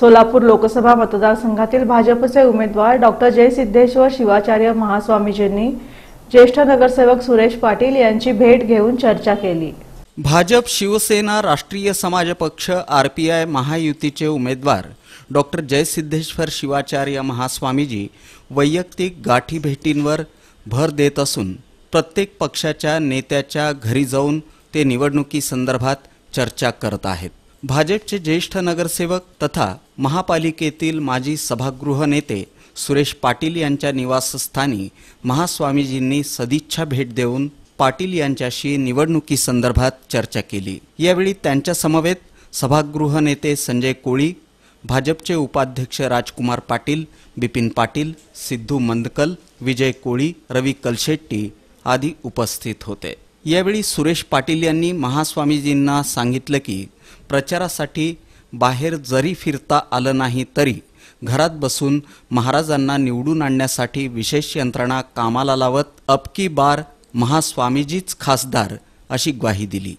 सोलापूर लोकसभा मतदारसंघातील भाजपचे उमेदवार डॉक्टर जयसिद्धेश्वर शिवाचार्य महास्वामीजींनी ज्येष्ठ नगरसेवक सुरेश पाटील यांची भेट घेऊन चर्चा केली. भाजप शिवसेना राष्ट्रीय समाज पक्ष आरपीआय महायुतीचे उमेदवार डॉक्टर जयसिद्धेश्वर शिवाचार्य महास्वामीजी वैयक्तिक गाठी भेटींवर भर देत असून प्रत्येक पक्षाच्या नेत्याच्या घरी जाऊन ते निवडणुकीसंदर्भात चर्चा करत आहेत. भाजपचे ज्येष्ठ नगरसेवक तथा महापालिकेतील माजी सभागृह नेते सुरेश पाटील यांच्या निवासस्थानी महास्वामीजींनी सदिच्छा भेट देऊन पाटील यांच्याशी निवडणुकीसंदर्भात चर्चा केली. यावेळी त्यांच्यासमवेत सभागृह नेते संजय कोळी भाजपचे उपाध्यक्ष राजकुमार पाटील बिपिन पाटील सिद्धू मंदकल विजय कोळी रवी कलशेट्टी आदी उपस्थित होते. यावेळी सुरेश पाटील यांनी महास्वामीजींना सांगितलं की प्रचारासाठी बाहेर जरी फिरता आलं नाही तरी घरात बसून महाराजांना निवडून आणण्यासाठी विशेष यंत्रणा कामाला लावत अबकी बार महास्वामीजीच खासदार अशी ग्वाही दिली.